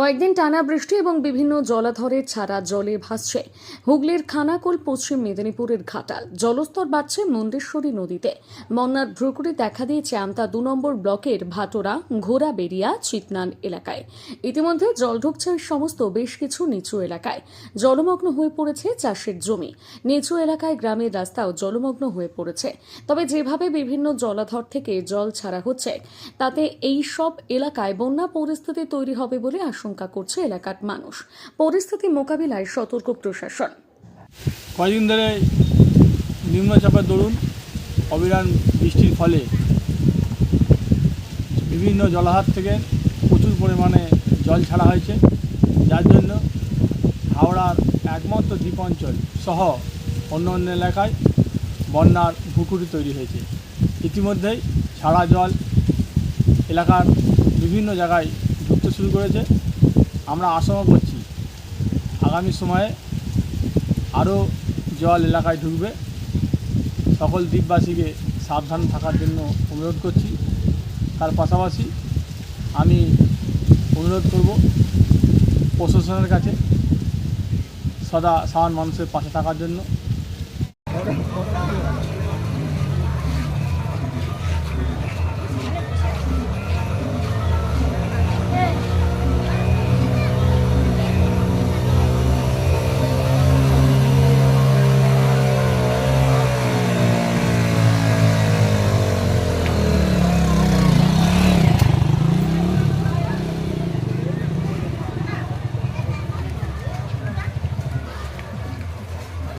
কয়েকদিন টানা বৃষ্টি এবং বিভিন্ন জলাধরের ছাড়া জলে ভাসছে। হুগলির খানাকুল, পশ্চিম মেদিনীপুরের ঘাটাল। জলস্তর বাড়ছে মুন্ডেশ্বরী নদীতে। মন্নার ভ্রুকুটি দেখা দিয়েছে আমতা দু নম্বর ব্লকের ভাটোরা ঘোড়াবেড়িয়া চিতনান এলাকায়। ইতিমধ্যে জল ঢুকছে সমস্ত বেশ কিছু নিচু এলাকায়। জলমগ্ন হয়ে পড়েছে চাষের জমি। নিচু এলাকায় গ্রামের রাস্তাও জলমগ্ন হয়ে পড়েছে। তবে যেভাবে বিভিন্ন জলাধর থেকে জল ছাড়া হচ্ছে, তাতে এই সব এলাকায় বন্যা পরিস্থিতি তৈরি হবে বলে আশঙ্কা করছে এলাকার মানুষ। পরিস্থিতি মোকাবিলায় সতর্ক প্রশাসন। কয়েকদিন ধরে নিম্নচাপের দরুন, অবিরাম বৃষ্টির ফলে বিভিন্ন জলাধার থেকে প্রচুর পরিমাণে জল ছাড়া হয়েছে। যার জন্য হাওড়ার একমাত্র দ্বীপ অঞ্চল সহ অন্য অন্য এলাকায় বন্যার ভুকুটি তৈরি হয়েছে। ইতিমধ্যেই ছাড়া জল এলাকার বিভিন্ন জায়গায় ঢুকতে শুরু করেছে। আমরা আশঙ্কা করছি আগামী সময়ে আরও জল এলাকায় ঢুকবে। সকল দ্বীপবাসীকে সাবধান থাকার জন্য অনুরোধ করছি। তার পাশাপাশি আমি অনুরোধ করব প্রশাসনের কাছে সদা সাধারণ মানুষের পাশে থাকার জন্য।